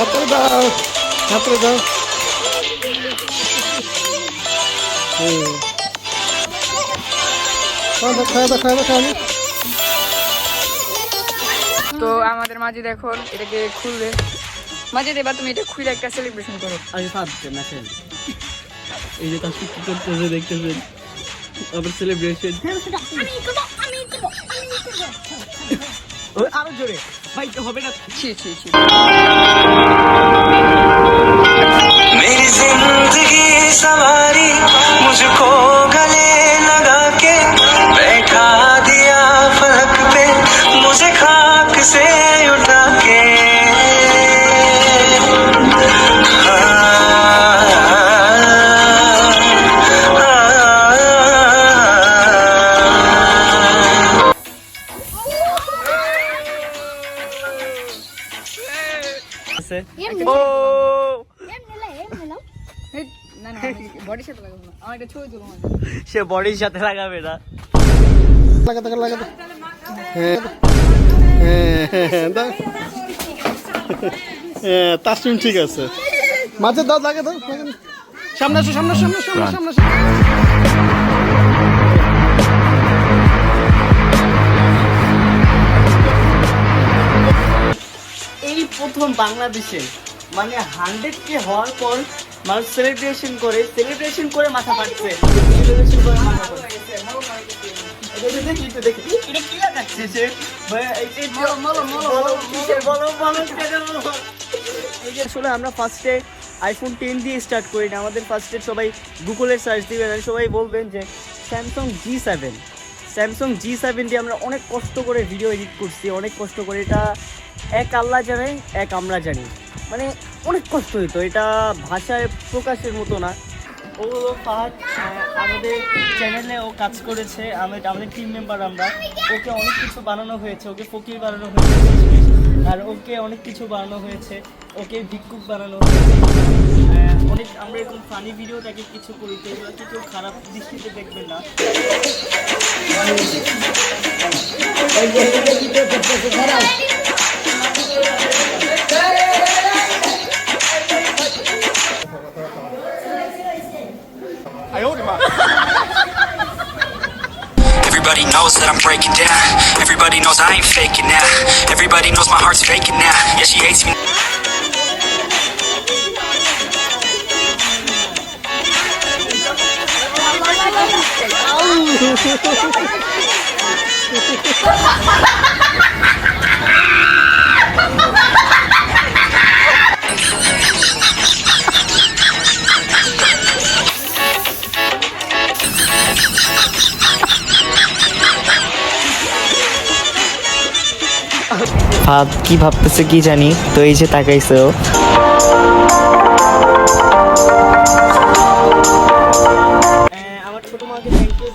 হাতরে দাও হাতরে দাও। তো আমাদের মাঝে দেখো এটাকে খুলবে। মাঝে এবার তুমি এটা খুলে একটা সেলিব্রেশন করো। আগে ভাবছেন আসেন এই যে কাজ কি করতেছে দেখতেছেন আবার সেলিব্রেশন আরও জোরে। ভাই তো হবে না ছি ছি ছি मेरी जिंदगी सवारी मुझको সে বডির সাথে লাগাবে না। লাগাতে লাগাতে হ্যাঁ তাসমিন ঠিক আছে। মাঝে দাও লাগে দাও। সামনে আসো সামনে সামনে সামনে সামনে এই প্রথম বাংলাদেশে মানে হান্ড্রেড কে হওয়ার পর মানুষ সেলিব্রেশন করে সেলিব্রেশন করে মাথা ফাটছে। সেলিব্রেশন করে মাথা ফাটছে। দেখি তো দেখি এটা কি লাগাচ্ছে সে? এই- এই- বলো, কিসের বলো, বলো, কেন বলো? এই যে আসলে আমরা ফার্স্টে আইফোন টেন দিয়ে স্টার্ট করি না। আমাদের ফার্স্টে সবাই গুগলে সার্চ দিবেন আর সবাই বলবেন যে Samsung G seven Samsung G seven দিয়ে আমরা অনেক কষ্ট করে ভিডিও এডিট করছি, অনেক কষ্ট করে। এটা এক আল্লাহ জানে, এক আমরা জানি। মানে অনেক কষ্ট হইতো, এটা ভাষায় প্রকাশের মতো না। ও ফাহাদ আমাদের চ্যানেলে ও কাজ করেছে, আমাদের আমাদের টিম মেম্বার আমরা। ওকে অনেক কিছু বানানো হয়েছে, ওকে ফকির বানানো হয়েছে, আর ওকে অনেক কিছু বানানো হয়েছে। ওকে ভিক্ষুক বানানো হয়েছে। অনেক আমরা এরকম ফানি ভিডিও তাকে কিছু করি তো খারাপ দৃষ্টিতে দেখবেন না Everybody knows that I'm breaking down. Everybody knows I ain't faking now. Everybody knows my heart's faking now. Yeah, she hates me. ভাব কি ভাবতেছে কি জানি তো এই যে তাকাইছে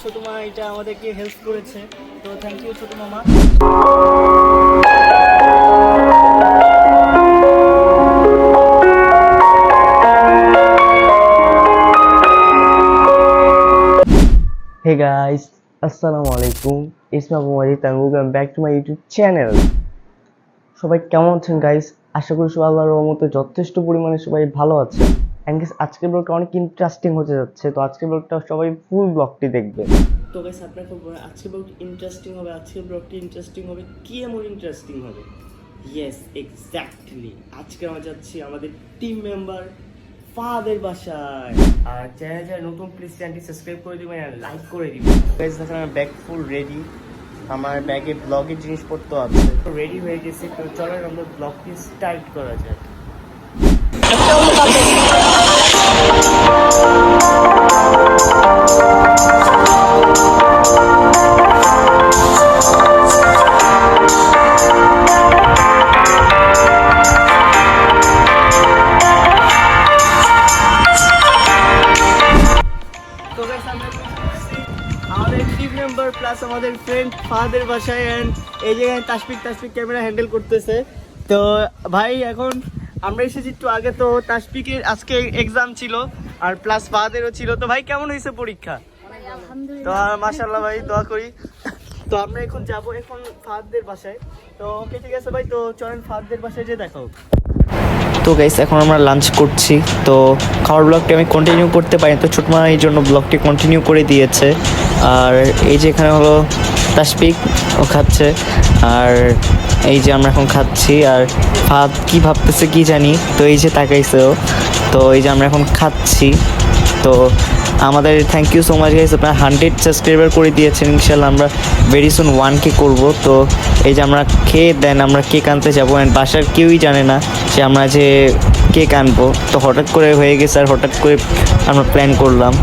ছোট মা এটা আমাদেরকে হেল্প করেছে। তো থ্যাংক ইউ ছোট মামা হে গাইস আসসালামু আলাইকুম Isma Kumari back to my YouTube channel সবাই কেমন আছেন গাইস আশা করি সবাই আল্লাহর রহমতে যথেষ্ট পরিমাণে সবাই ভালো আছে অ্যান্ড আজকের ব্লগটা অনেক ইন্টারেস্টিং হতে যাচ্ছে। তো আজকের ব্লগটা সবাই ফুল ব্লগটি দেখবে। তো গাইস আপনারা খুব আজকের ব্লগটি ইন্টারেস্টিং হবে, আজকের ব্লগটি ইন্টারেস্টিং হবে, কি এমন ইন্টারেস্টিং হবে? ইয়েস এক্স্যাক্টলি আজকে আমরা যাচ্ছি আমাদের টিম মেম্বার ফাদের বাসায়। আর চ্যানেল যারা নতুন প্লিজ চ্যানেলটি সাবস্ক্রাইব করে দিবেন আর লাইক করে দিবেন। গাইস দেখেন আমার ব্যাগ ফুল রেডি আমার ব্যাগে ব্লগের জিনিসপত্র আছে। তো রেডি হয়ে গেছে। তো চলো আমরা ব্লগটি স্টার্ট করা যায় মেম্বার প্লাস আমাদের ফ্রেন্ড ফাহাদের বাসায় অ্যান্ড এই জায়গায় তাসপিক তাসপিক ক্যামেরা হ্যান্ডেল করতেছে। তো ভাই, এখন আমরা এসেছি একটু আগে তো তাসপিকের আজকে এক্সাম ছিল আর প্লাস ফাহাদেরও ছিল। তো ভাই, কেমন হয়েছে পরীক্ষা? তো মাশাল্লাহ ভাই, দোয়া করি। তো আমরা এখন যাব এখন ফাহাদদের বাসায়। তো ওকে ঠিক আছে ভাই, তো চলেন ফাহাদদের বাসায় যে দেখো তো গাইস এখন আমরা লাঞ্চ করছি। তো খাওয়ার ব্লগটি আমি কন্টিনিউ করতে পারি তো ছোট মা এই জন্য ব্লগটি কন্টিনিউ করে দিয়েছে। আর এই যে এখানে হলো তাসপিক ও খাচ্ছে। আর এই যে আমরা এখন খাচ্ছি আর ভাত কি ভাবতেছে কি জানি, তো এই যে তাকাইছে ও তো এই যে আমরা এখন খাচ্ছি। তো আমাদের thank you so much guys আপনারা হান্ড্রেড সাবস্ক্রাইবার করে দিয়েছেন ইনশাল্লাহ আমরা ভেরি সুন ওয়ান কে করব। তো এই যে আমরা খেয়ে দেন আমরা কেক আনতে যাব। অ্যান্ড বাসার কেউই জানে না যে আমরা যে কেক আনব। তো হঠাৎ করে হয়ে গেছে আর হঠাৎ করে আমরা প্ল্যান করলাম।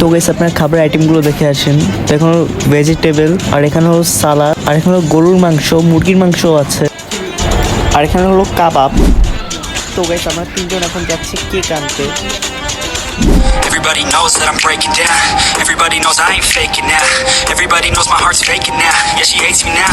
তো গেস আপনার খাবার আইটেমগুলো দেখে আসেন তো এখন ভেজিটেবল আর এখানে হলো সালাদ আর এখানে হলো গরুর মাংস মুরগির মাংস আছে আর এখানে হলো কাবাব তো গাইস আমরা তিনজন এখন যাচ্ছি কেক আনতে Everybody knows that I'm breaking down. Everybody knows I ain't faking now. Everybody knows my heart's faking now. Yeah, she hates me now.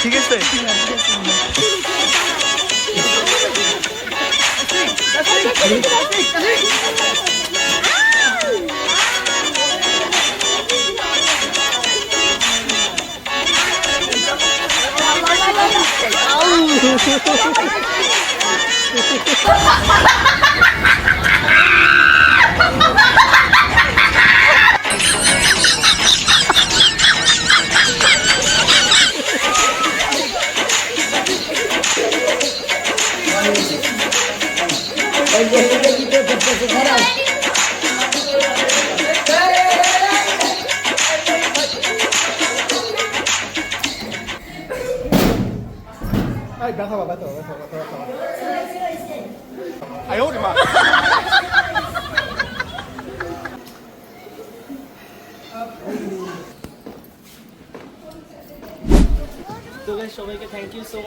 ঠিক আছে এই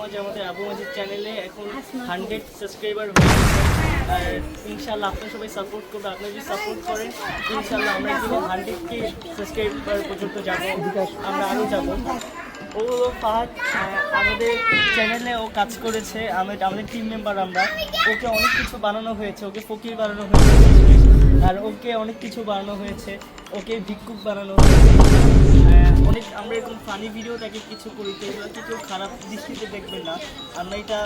মাচ আমাদের আবু মাজিদ চ্যানেলে এখন হান্ড্রেড সাবস্ক্রাইবার হয়েছে আর ইনশাল্লাহ আপনারা সবাই সাপোর্ট করবে, আপনারা যদি সাপোর্ট করেন ইনশাল্লাহ আমরা একদিন হান্ড্রেড কে সাবস্ক্রাইবার পর্যন্ত যাব, আমরা আরও যাব। ও ফাহাদ, আমাদের চ্যানেলে ও কাজ করেছে আমাদের আমাদের টিম মেম্বার আমরা। ওকে অনেক কিছু বানানো হয়েছে, ওকে ফকির বানানো হয়েছে, আর ওকে অনেক কিছু বানানো হয়েছে, ওকে ভিক্ষুক বানানো হয়েছে। অনেক আমরা এরকম ফানি ভিডিও তাকে কিছু করি, তো এগুলোকে কেউ খারাপ দৃষ্টিতে দেখবেন না। আমরা এটা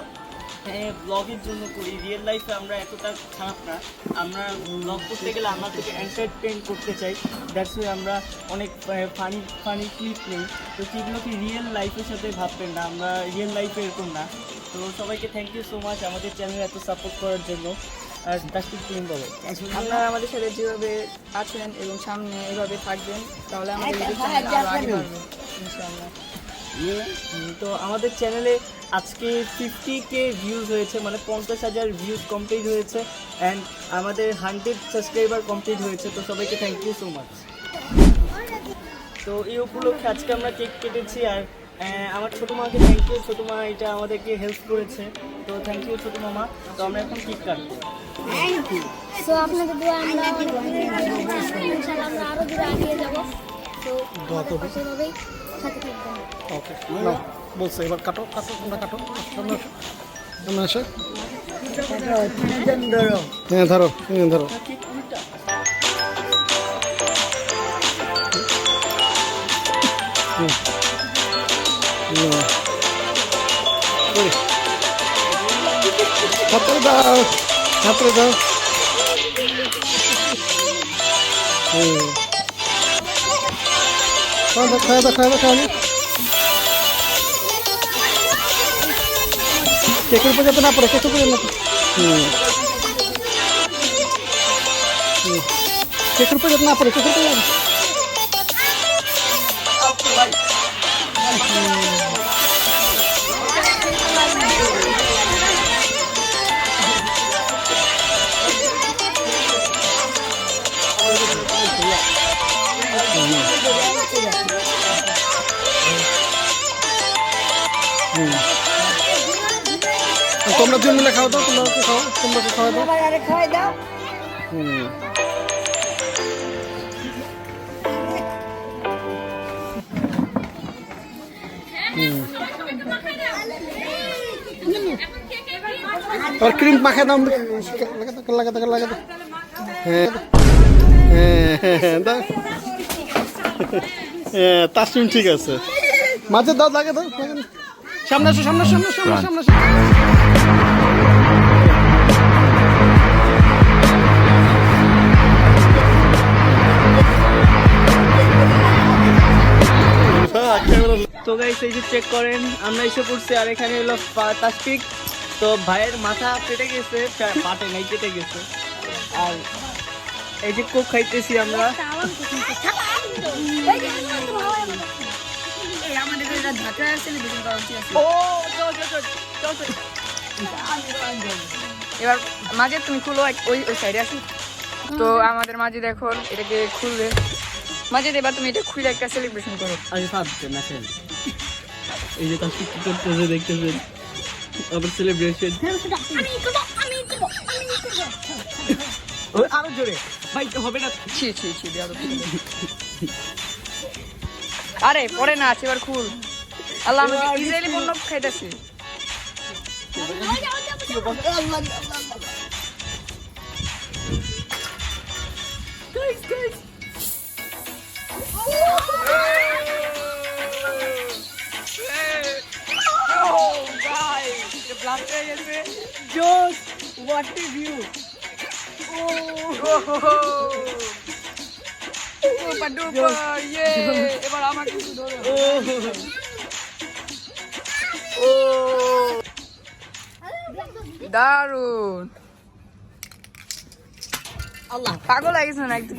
ব্লগের জন্য করি রিয়েল লাইফে আমরা এতটা খারাপ না। আমরা ব্লগ করতে গেলে আমাদেরকে এন্টারটেন করতে চাই। দ্যাটস ওয়াই আমরা অনেক ফানি ফানি ক্লিপ নেই। তো সেগুলোকে রিয়েল লাইফের সাথে ভাববেন না? আমরা রিয়েল লাইফে এরকম না। তো সবাইকে থ্যাংক ইউ সো মাচ আমাদের চ্যানেল এত সাপোর্ট করার জন্য। আর দাসটিক টিম বলো। আপনারা আমাদের সাথে যেভাবে আছেন এবং সামনে এভাবে থাকবেন তাহলে আমাদের আরও আগে বাড়বে ইনশাআল্লাহ। তো আমাদের চ্যানেলে আজকে ফিফটি কে ভিউজ হয়েছে মানে পঞ্চাশ হাজার ভিউজ কমপ্লিট হয়েছে অ্যান্ড আমাদের হান্ড্রেড সাবস্ক্রাইবার কমপ্লিট হয়েছে তো সবাইকে থ্যাংক ইউ সো মাচ তো এই উপলক্ষে আজকে আমরা কেক কেটেছি আর আমার ছোটো মাকে থ্যাংক ইউ ছোটো মা এটা আমাদেরকে হেল্প করেছে তো থ্যাংক ইউ ছোটো মামা। তো আমরা এখন কেক কাটবো। সো আপনাদের দোয়া আমরা অনেক দূরে এগিয়ে যাব। ইনশাআল্লাহ আমরা আরও দূরে এগিয়ে যাব তো আমাদের পাশে এভাবেই সাথে থাকবেন ওকে নাও বলছে এবার কাটো কাটো তোমরা কাটো সামনে আসো সামনে আসো হ্যাঁ ধরো হ্যাঁ ধরো হুম। নাও। ওই। হাতরে দাও হাতরে দাও হুম খাওয়া দাও খাওয়া দাও খাওয়া দাও খাওয়া দাও কেকের তোমরা দুজন মিলে খাওয়া দাও তোমরা খাও তোমরা খাওয়া দাও হুম হুম আর ক্রিম মাখা দাম লাগাতে লাগাতে লাগাতে হ্যাঁ হ্যাঁ হ্যাঁ হ্যাঁ দাও হ্যাঁ ঠিক আছে মাঝে দাও লাগে দাও লাগে দাও। সামনে আসো সামনে সামনে সামনে সামনে তো গাইস এই যে চেক করেন, আমরা এসে পড়ছি আর এখানে হলো তাসপিক তো ভাইয়ের মাথা কেটে গেছে পাটে নাই কেটে গেছে। আর এই যে কোক খাইতেছি আমরা। এবার মাঝে তুমি খুলো ওই ওই সাইডে আসি। তো আমাদের মাঝে দেখো, এটাকে খুলবে। মাঝে এবার তুমি এটা খুলে একটা সেলিব্রেশন করো। আচ্ছা ভাবছেন আসেন এই যে তাসপিক কি করতেছে দেখতেছেন আবার সেলিব্রেশন আরও জোরে। ভাই হবে না। ছি ছি ছি। আরে পরে না আছে এবার খুল। আল্লাহ আমি ইসরায়েলি পণ্য খাইতেছি। জোস হোয়াট এ ভিউ এবার আমাকে একটু ধরো দারুণ আল্লাহ পাগল গেছে না একটু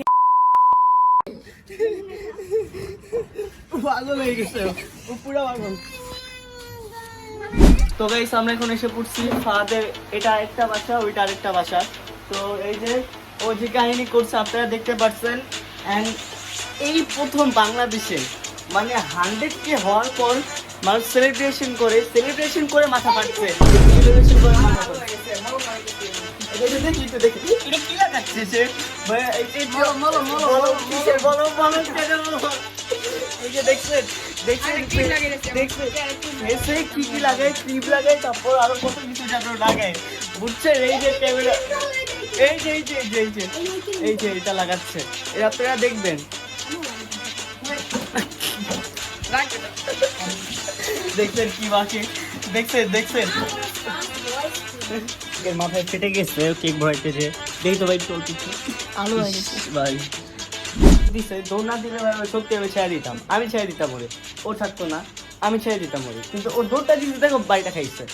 পাগল হয়ে গেছে ও পুরো পাগল তো গাইস আমরা এখন এসে পড়ছি ফাদের এটা একটা বাসা ওইটা আরেকটা বাসা তো এই যে ও যে কাহিনী করছে আপনারা দেখতে পাচ্ছেন অ্যান্ড এই প্রথম বাংলাদেশে মানে হান্ড্রেড কে হওয়ার পর মানুষ সেলিব্রেশন করে সেলিব্রেশন করে মাথা ফাটছে সেলিব্রেশন করে মাথা যে দেখছেন কি কি ক্রিম লাগায় তারপর আরও কত কিছু যেন লাগায় বুঝছেন? এই যে ক্যামেরা এই যে এই যে এই যে এই যে এটা লাগাচ্ছে। এটা আপনারা দেখবেন। দেখছেন কি বাকি? দেখছেন দেখছেন? মাথায় ফেটে গেছে কেক ভরাইতেছে। দেখি তো ভাই চলতেছে। আলো হয়ে গেছে। ভাই। দিছে দৌড় না দিলে সত্যি আমি ছেড়ে দিতাম। আমি ছেড়ে দিতাম ওরে। ও থাকতো না আমি ছেড়ে দিতাম ওরে। কিন্তু ওর দৌড়টা দিতে দেখো বাড়িটা খাইছে।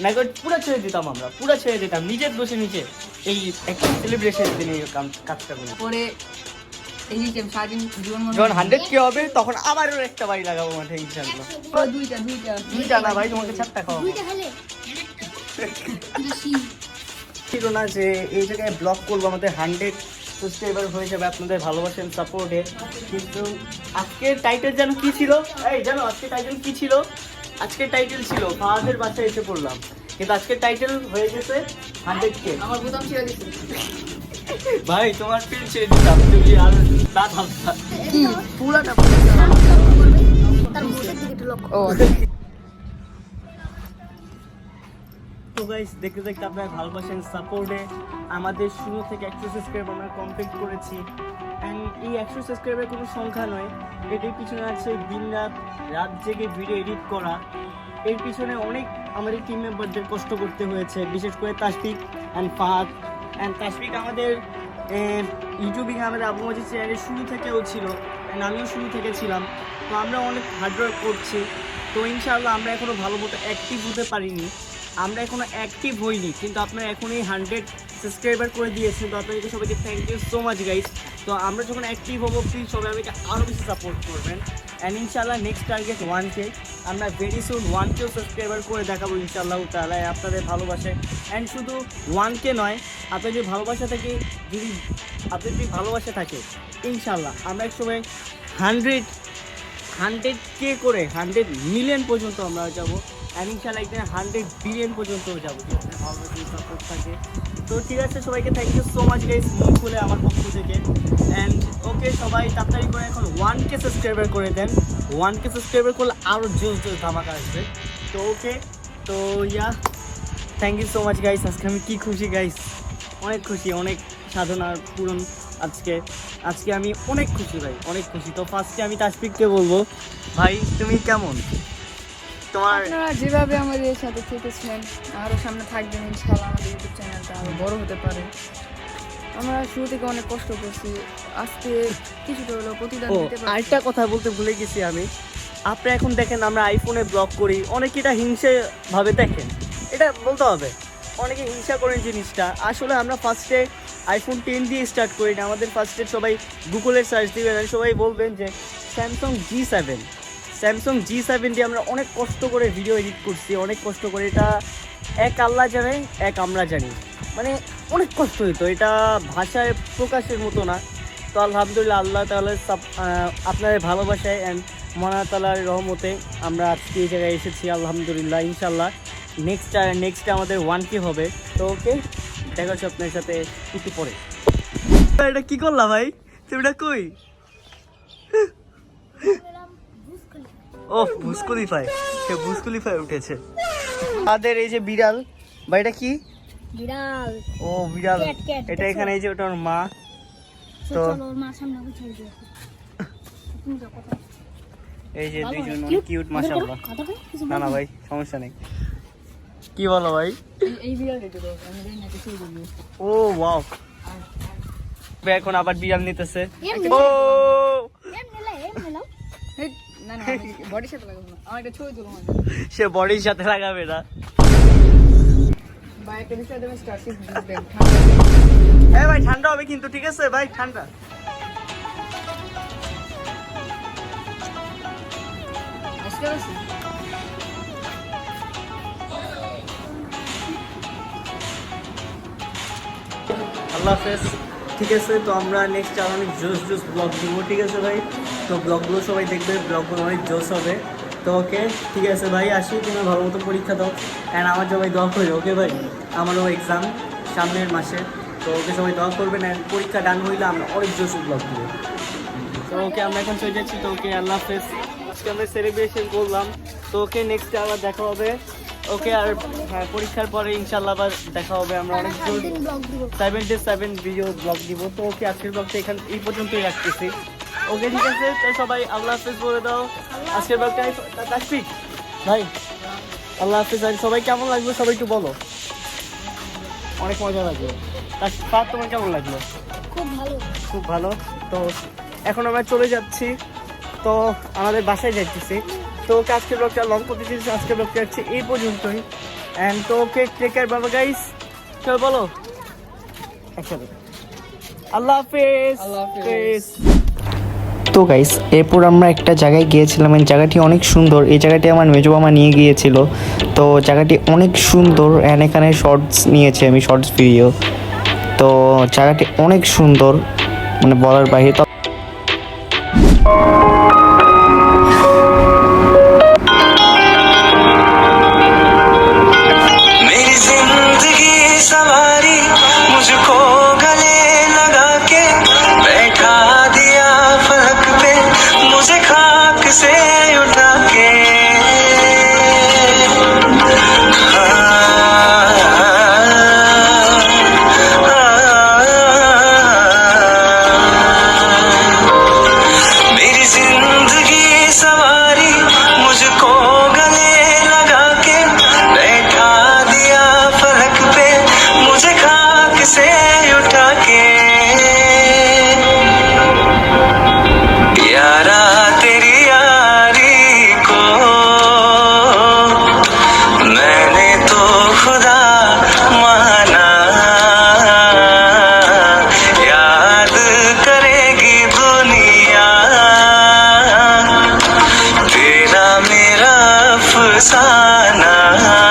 না করে পুরো ছেড়ে দিতাম আমরা পুরো ছেড়ে দিতাম। নিজের দোষে নিজে এই একটা সেলিব্রেশন দিনে কাম- কাজটা করি। পরে এই যে সারাদিন জীবন যখন হান্ড্রেড কে হবে তখন আবার একটা বাড়ি লাগাবো মাঠে ইনশাল্লাহ দুইটা দুইটা দুইটা না ভাই তোমাকে চারটা খাওয়াবো। দুইটা খেলে বেশি ছিল না যে এই জায়গায় ব্লগ করব আমাদের হান্ড্রেড সাবস্ক্রাইবার হয়ে যাবে আপনাদের ভালোবাসেন সাপোর্টে কিন্তু আজকের টাইটেল যেন কি ছিল? এই জানো আজকের টাইটেল কি ছিল? আজকের টাইটেল ছিল ফাহাদের বাসায় এসে পড়লাম। কিন্তু আজকের টাইটেল হয়ে গেছে হান্ড্রেড কে আমার বোতাম ছেড়ে দিচ্ছে ভাই তোমার পিন ছেড়ে দিতাম তুমি আর দাঁত হালতা কি পুরাটা তার মুখের দিকে একটু ও। তো গাইস দেখতে দেখতে আপনারা ভালোবাসেন সাপোর্টে আমাদের শুরু থেকে একশো সাবস্ক্রাইব আমরা কমপ্লিট করেছি। অ্যান্ড এই একশো সাবস্ক্রাইবের কোনো সংখ্যা নয়, এটির পিছনে আছে দিন রাত রাত জেগে ভিডিও এডিট করা। এর পিছনে অনেক আমাদের টিম মেম্বারদের কষ্ট করতে হয়েছে, বিশেষ করে তাসফিক অ্যান্ড ফাহাদ। অ্যান্ড তাসফিক আমাদের ইউটিউবিং আমাদের আবু মজিদ চ্যানেলের শুরু থেকেও ছিল অ্যান্ড আমিও শুরু থেকে ছিলাম। তো আমরা অনেক হার্ডওয়ার্ক করছি। তো ইনশাআল্লাহ আমরা এখনও ভালো মতো অ্যাক্টিভ হতে পারিনি। আমরা এখনও অ্যাক্টিভ হইনি, কিন্তু আপনারা এখনই হান্ড্রেড সাবস্ক্রাইবার করে দিয়েছেন, তো আপনাদেরকে সবাইকে thank you so much guys তো আমরা যখন অ্যাক্টিভ হব প্লিজ সবাই আমাকে আরও বেশি সাপোর্ট করবেন। অ্যান্ড ইনশাল্লাহ নেক্সট টার্গেট ওয়ান কে আমরা ভেরি সুন ওয়ান কেও সাবস্ক্রাইবার করে দেখাবো ইনশাল্লাহ তাহলে আপনাদের ভালোবাসে অ্যান্ড শুধু ওয়ান কে নয় আপনার যদি ভালোবাসা থাকে, যদি আপনার যদি ভালোবাসা থাকে ইনশাল্লাহ আমরা এক সময় হান্ড্রেড হান্ড্রেড কে করে হান্ড্রেড মিলিয়ন পর্যন্ত আমরা যাব। অ্যান্ড ইনশাল্লাহ একদিন হান্ড্রেড বিলিয়ন পর্যন্ত যাব। থাকে তো ঠিক আছে, সবাইকে thank you so much guys মন খুলে আমার পক্ষ থেকে। অ্যান্ড ওকে সবাই তাড়াতাড়ি করে এখন ওয়ান কে সাবস্ক্রাইবার করে দেন। ওয়ান কে সাবস্ক্রাইবার করলে আরও জোস জোস ধামাকা আসবে। তো ওকে তো yeah thank you so much guys আজকে আমি কী খুশি গাইস অনেক খুশি, অনেক সাধনার পূরণ আজকে। আজকে আমি অনেক খুশি ভাই, অনেক খুশি। তো ফার্স্টে আমি তাসপিককে বলব, ভাই তুমি কেমন? তোমার আপনারা যেভাবে আমাদের সাথে থেকেছেন আরও সামনে থাকবেন ইনশাল্লাহ আমাদের ইউটিউব চ্যানেলটা আরও বড় হতে পারে। আমরা শুরু থেকে অনেক কষ্ট করছি। আজকে কিছুটা হলেও প্রতিদান ও দিতে পারছি। আরেকটা কথা বলতে ভুলে গেছি আমি। আপনি এখন দেখেন আমরা আইফোনে ব্লগ করি অনেকে এটা হিংসে ভাবে দেখেন। এটা বলতে হবে অনেকে হিংসা করেন জিনিসটা। আসলে আমরা ফার্স্টে আইফোন টেন দিয়ে স্টার্ট করি না। আমাদের ফার্স্টে সবাই গুগলের সার্চ দিবেন আর সবাই বলবেন যে Samsung G seven Samsung G seven দিয়ে আমরা অনেক কষ্ট করে ভিডিও এডিট করছি, অনেক কষ্ট করে। এটা এক আল্লাহ জানে, এক আমরা জানি। মানে অনেক কষ্ট হইতো, এটা ভাষায় প্রকাশের মতো না। তো আলহামদুলিল্লাহ আল্লাহ তাহলে আপনাদের ভালোবাসায় অ্যান্ড মনা তালার রহমতে আমরা আজকে এই জায়গায় এসেছি, আলহামদুলিল্লাহ ইনশাল্লাহ নেক্সট নেক্সট আমাদের ওয়ান কে হবে। তো ওকে, দেখা হচ্ছে আপনার সাথে একটু পরে। এটা কি করলা ভাই? তুমি কই? ও ভুসকুলিফাই সে ভুসকুলিফাই উঠেছে। তাদের এই যে বিড়াল বা এটা কি? বিড়াল। ও বিড়াল। এটা এখানে এই যে ওটার মা। তো এই যে দুইজন। কিউট মাশাআল্লাহ। না না ভাই সমস্যা নেই। কি বলো ভাই? ও ওয়াও। এখন আবার বিড়াল নিতেছে। ও! সে বডির সাথে লাগাবে না। এই ভাই ঠান্ডা হবে কিন্তু ঠিক আছে? ভাই ঠান্ডা। আল্লাহ হাফেজ। ঠিক আছে তো আমরা নেক্সট আর অনেক জোস জোস ব্লগ দিব ঠিক আছে ভাই? তো ব্লগগুলো সবাই দেখবে ব্লগগুলো অনেক জোস হবে। তো ওকে ঠিক আছে ভাই আসি তুমি ভালো মতো পরীক্ষা দাও। অ্যান্ড আমার সবাই দোয়া করবে ওকে ভাই? আমারও এক্সাম সামনের মাসে। তো ওকে সবাই দোয়া করবেন অ্যান্ড পরীক্ষা ডান হইলে আমরা অনেক জোস ব্লগ দিব তো ওকে আমরা এখন চলে যাচ্ছি তো ওকে আল্লাহ হাফেজ। আজকে আমরা সেলিব্রেশন করলাম। তো ওকে নেক্সট আবার দেখা হবে। ওকে আর হ্যাঁ পরীক্ষার পরে ইনশাল্লাহ আবার দেখা হবে আমরা অনেক seven day seven video blog দিব। তো ওকে আজকের ব্লগটা এখান এই পর্যন্তই রাখতেছি। ওকে ঠিক আছে? তো সবাই আল্লাহ হাফেজ বলে দাও। আজকের ব্লগটা তাসফিক ভাই আল্লাহ হাফেজ আর সবাই কেমন লাগবে সবাই একটু বলো। অনেক মজা লাগল। তার তোমার কেমন লাগল? খুব ভালো। খুব ভালো। তো এখন আমরা চলে যাচ্ছি। তো আমাদের বাসায় যাচ্ছি তো ওকে আজকের ব্লগটা লং করতে চেয়েছি আজকের ব্লগটা হচ্ছে এই পর্যন্তই। অ্যান্ড তো ওকে টেক কেয়ার বাবা গাইস চল বলো? একসাথে। আল্লাহ হাফেজ। আল্লাহ হাফেজ। তো গাইস এরপর আমরা একটা জায়গায় গিয়েছিলাম। এই জায়গাটি অনেক সুন্দর। এই জায়গাটি আমার মেজো মামা নিয়ে গিয়েছিল। তো জায়গাটি অনেক সুন্দর অ্যান্ড এখানে শর্টস নিয়েছি আমি শর্টস ভিডিও তো জায়গাটি অনেক সুন্দর মানে বলার বাইরে তো না